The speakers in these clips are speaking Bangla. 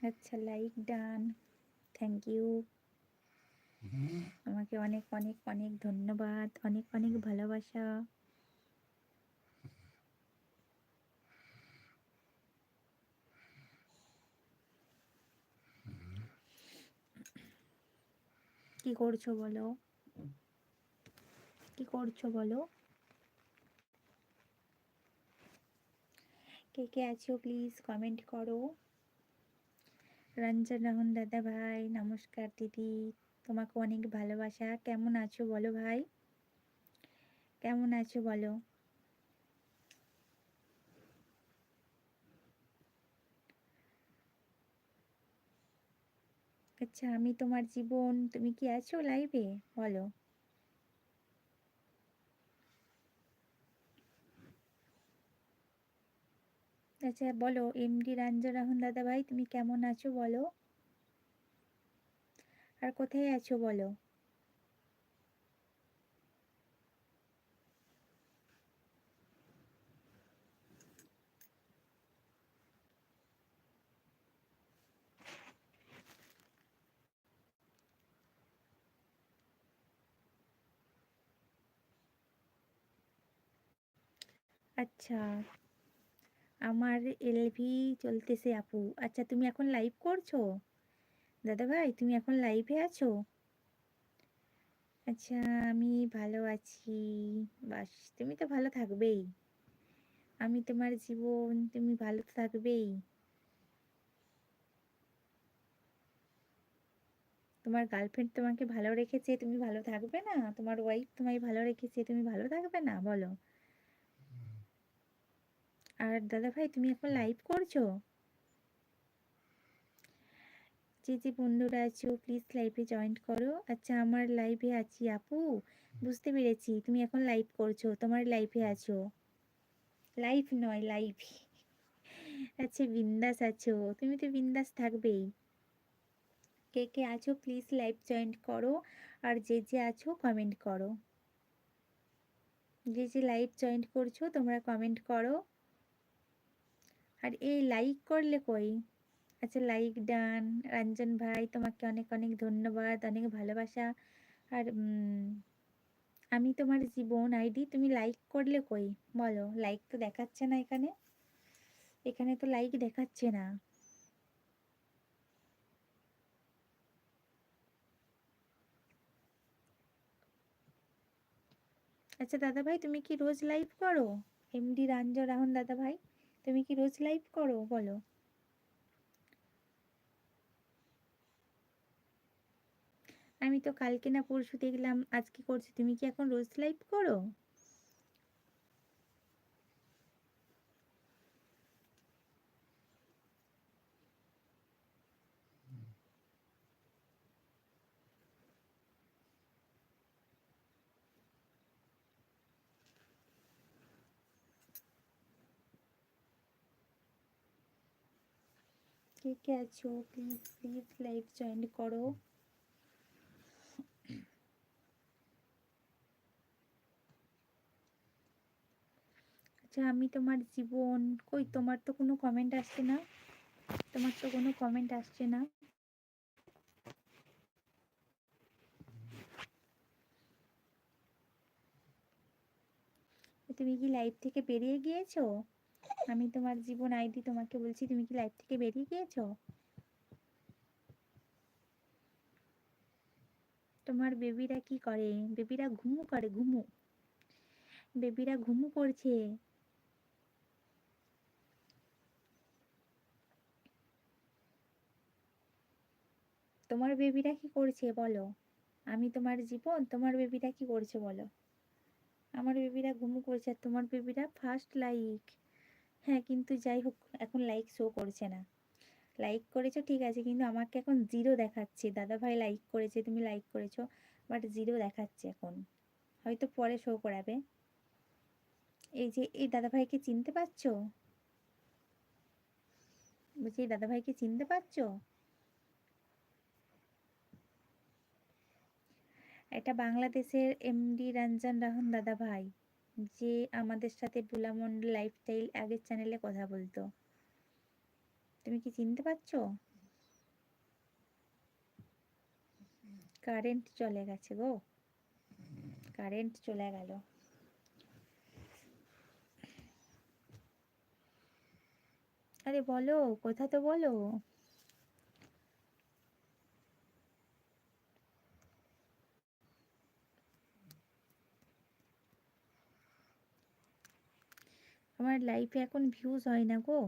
আচ্ছা লাইক ডান থ্যাংক ইউ আমাকে অনেক অনেক অনেক ধন্যবাদ। অনেক অনেক ভালোবাসা। কি করছ বলো? কি করছ বলো? কে কে আছো প্লিজ কমেন্ট করো। রঞ্জন রহন দাদা ভাই, নমস্কার দিদি। তোমাকে অনেক ভালোবাসা। কেমন আছো বলো ভাই? কেমন আছো বলো? আচ্ছা আমি তোমার জীবন, তুমি কি আছো লাইভে বলো। আচ্ছা বলো এমডি রঞ্জন রাহুল দাদা ভাই তুমি কেমন আছো বলো? আর কোথায় আছো বলো? আচ্ছা। আমার এলভি চলতেছে আপু। আচ্ছা তুমি এখন লাইভ করছ? দাদা ভাই তুমি এখন লাইভে আছো? আচ্ছা আমি ভালো আছি। বাস, তুমি তো ভালো থাকবেই। আমি তোমার জীবন, তুমি ভালো থাকবেই। তোমার গার্লফ্রেন্ড তোমাকে ভালো রেখেছে, তুমি ভালো থাকবে না? তোমার ওয়াইফ তোমায় ভালো রেখেছে, তুমি ভালো থাকবে না? বলো। আর দাদা ভাই তুমি এখন লাইভ করছ? যে যে বন্ধুরা আছো প্লিজ লাইভে জয়েন করো। আচ্ছা আমার লাইভে আছি আপু বুঝতে পেরেছি তুমি এখন লাইভ করছ তোমার লাইভে আছো। লাইভ নয় লাইভ আচ্ছা বিন্দাস আছো তুমি তো বিন্দাস থাকবেই। কে কে আছো প্লিজ লাইভ জয়েন করো আর যে যে আছো কমেন্ট করো। যে যে লাইভ জয়েন করছ তোমরা কমেন্ট করো। আর এই লাইক করলে কই? আচ্ছা লাইক ডান রঞ্জন ভাই, তোমাকে অনেক অনেক ধন্যবাদ, অনেক ভালোবাসা। আর আমি তোমার জীবন আইডি তুমি লাইক করলে কই? বলো লাইক তো দেখাচ্ছে না এখানে। এখানে তো লাইক দেখাচ্ছে না। আচ্ছা দাদা ভাই, তুমি কি রোজ লাইভ করো? এমডি রাঞ্জন রাহুল দাদা ভাই? তুমি কি রোজ লাইভ করো? বলো। আমি তো কালকে না পরশু দেখলাম, আজকে করছি। তুমি কি এখন রোজ লাইভ করো? কে কে আছো প্লিজ প্লিজ লাইভ জয়েন করো। আচ্ছা আমি তোমার জীবন, কই তোমার তো কোনো কমেন্ট আসছে না? তোমার তো কোনো কমেন্ট আসছে না? তুমি কি লাইভ থেকে বেরিয়ে গিয়েছো? আমি তোমার জীবন আইডি তোমাকে বলছি, তুমি কি লাইভ থেকে বেরিয়ে গিয়েছো? তোমার বেবিরা কি করে? বেবিরা ঘুমু করে, ঘুমু। বেবিরা ঘুমু করছে। তোমার বেবিরা কি করছে বলো? আমি তোমার জীবন, তোমার বেবিরা কি করছে বলো? আমার বেবিরা ঘুমু করছে, আর তোমার বেবিরা ফার্স্ট লাইক হ্যাঁ কিন্তু যাই হোক, এখন লাইক শো করছে না। লাইক করেছ, ঠিক আছে, কিন্তু আমাকে এখন জিরো দেখাচ্ছে। দাদা ভাই লাইক করেছে, তুমি লাইক করেছ বাট জিরো দেখাচ্ছে এখন। হয়তো পরে শো করাবে। এই যে, এই দাদা ভাইকে চিনতে পারছ? বলছি, এই দাদা ভাইকে চিনতে পারছ? এটা বাংলাদেশের এমডি রঞ্জন রাহন দাদা ভাই। যে আমাদের সাথে ভোলা লাইফস্টাইল আগের চ্যানেলে কথা বলতো। তুমি কি চিনতে পারছ? কারেন্ট চলে গেছে গো। কারেন্ট চলে গেল। আরে বলো, কথা তো বলো? আমার লাইফে এখন ভিউজ হয় না গো।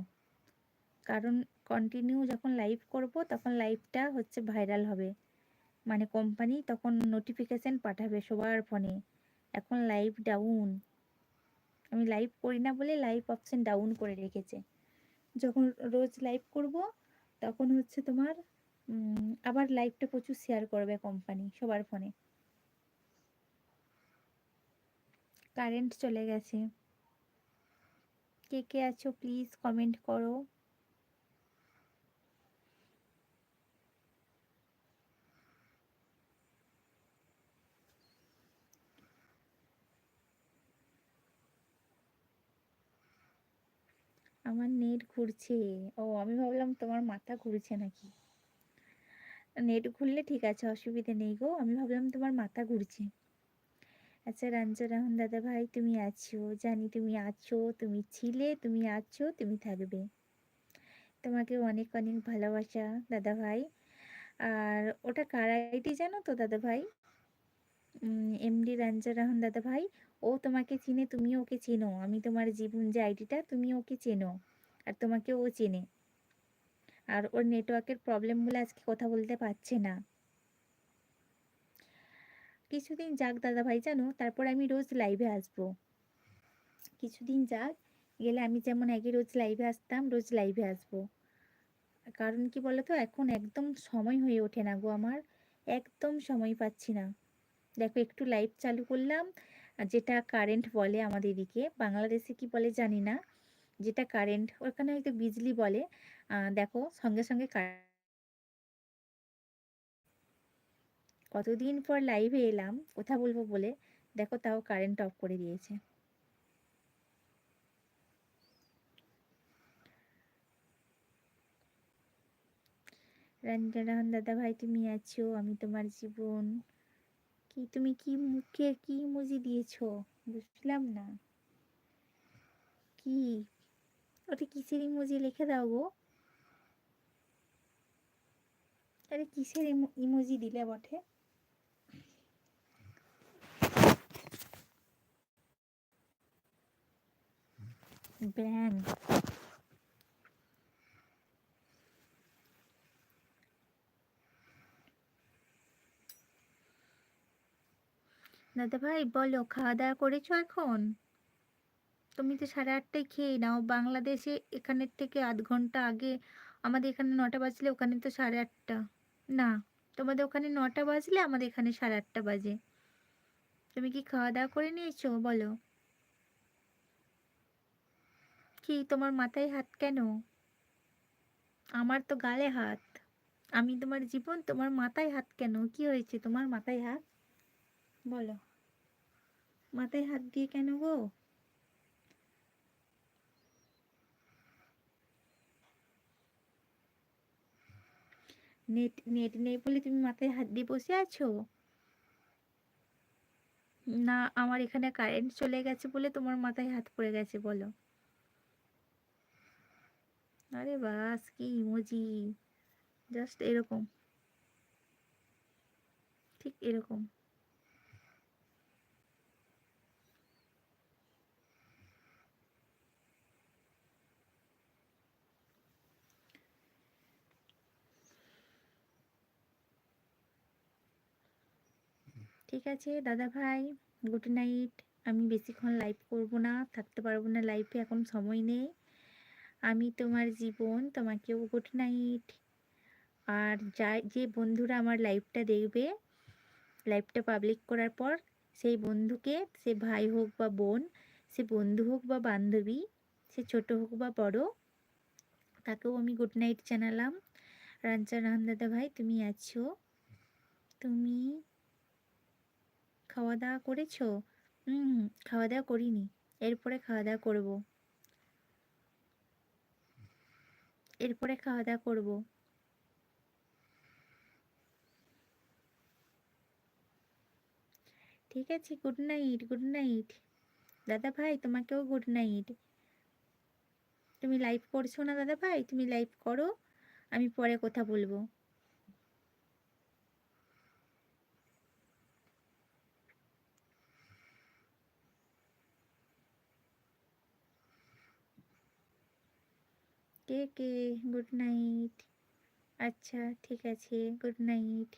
কারণ কন্টিনিউ যখন লাইভ করব, তখন লাইভটা হচ্ছে ভাইরাল হবে। মানে কোম্পানি তখন নোটিফিকেশান পাঠাবে সবার ফোনে এখন লাইভ ডাউন আমি লাইভ করি না বলে লাইভ অপশান ডাউন করে রেখেছে। যখন রোজ লাইভ করব, তখন হচ্ছে তোমার আবার লাইভটা প্রচুর শেয়ার করবে কোম্পানি সবার ফোনে কারেন্ট চলে গেছে। কে কে আছো প্লিজ কমেন্ট করো। আমার নেট ঘুরছে। ও, আমি ভাবলাম তোমার মাথা ঘুরছে নাকি? নেট ঘুরলে ঠিক আছে, অসুবিধা নেই গো। আমি ভাবলাম তোমার মাথা ঘুরছে। আচ্ছা রাঞ্জরাহন দাদা ভাই, তুমি আছো? জানি তুমি আছো, তুমি ছিলে, তুমি আছো, তুমি থাকবে। তোমাকে অনেক অনেক ভালোবাসা দাদা ভাই। আর ওটা কার আইডি জানো তো দাদা ভাই? এমডি রাঞ্জরাহন দাদা ভাই, ও তোমাকে চিনে তুমি ওকে চেনো। আমি তোমার জীবন যে আইডিটা, তুমি ওকে চেনো, আর তোমাকে ও চেনে। আর ওর নেটওয়ার্কের প্রবলেম বলে আজকে কথা বলতে পারছে না। কিছুদিন যাক দাদা ভাই জানো, তারপর আমি রোজ লাইভে আসব। কিছুদিন যাক, গেলে আমি যেমন আগে রোজ লাইভে আসতাম, রোজ লাইভে আসব। কারণ কি বলতো, এখন একদম সময় হয়ে ওঠে না গো আমার, একদম সময় পাচ্ছি না। দেখো, একটু লাইভ চালু করলাম যেটা কারেন্ট বলে আমাদের এদিকে, বাংলাদেশে কি বলে জানি না, যেটা কারেন্ট ওখানে হয়তো বিজলি বলে দেখো, সঙ্গে সঙ্গে কতদিন পর লাইভে এলাম, কথা বলব বলে, দেখো তাও কারেন্ট অফ করে দিয়েছে। রঞ্জনাহন দাদা ভাই, তুমি আছো? আমি তোমার জীবন। কি, তুমি কি মুখে কি মুজি দিয়েছ? বুঝলাম না। কি? ওটা কিসের ইমোজি লিখে দাও গো? আরে কিসের ইমোজি দিলে বটে? ব্যাং দাদা ভাই বলো খাওয়া দাওয়া করেছ এখন? তুমি তো সাড়ে আটটায় খেয়ে নাও। বাংলাদেশে এখানের থেকে আধ ঘণ্টা আগে আমাদের এখানে নটা বাজলে ওখানে তো সাড়ে আটটা। না, তোমাদের ওখানে নটা বাজলে আমাদের এখানে সাড়ে আটটা বাজে। তুমি কি খাওয়া দাওয়া করে নিয়েছো? বলো। কি তোমার মাথায় হাত কেন? আমার তো গালে হাত। আমি তোমার জীবন, তোমার মাথায় হাত কেন? কি হয়েছে? তোমার মাথায় হাত? বলো। মাথায় হাত দিয়ে কেন গো? নেট নেট নেই বলে তুমি মাথায় হাত দিয়ে বসে আছো? না, আমার এখানে কারেন্ট চলে গেছে বলে তোমার মাথায় হাত পড়ে গেছে, বলো। আরে বাস, কি ইমোজি। জাস্ট এরকম। ঠিক এরকম। ঠিক আছে, দাদা ভাই গুড নাইট আমি বেশিক্ষণ লাইভ করব না, থাকতে পারব না লাইফে এখন সময় নেই। আমি তোমার জীবন তোমাকেও গুড নাইট আর যা যে বন্ধুরা আমার লাইভটা দেখবে লাইভটা পাবলিক করার পর, সেই বন্ধুকে, সে ভাই হোক বা বোন, সে বন্ধু হোক বা বান্ধবী, সে ছোট হোক বা বড়, তাকেও আমি গুড নাইট জানালাম। রাঞ্চা দাদা ভাই, তুমি আছো? তুমি খাওয়া দাওয়া করেছ? হুম খাওয়া দাওয়া করিনি। এরপরে খাওয়া দাওয়া করব। এরপরে খাওয়া দাওয়া করব। ঠিক আছে গুড নাইট গুড নাইট দাদা ভাই, তোমাকেও গুড নাইট তুমি লাইভ করছ না দাদা ভাই? তুমি লাইভ করো, আমি পরে কথা বলব। কে কে গুড নাইট আচ্ছা ঠিক আছে। Good night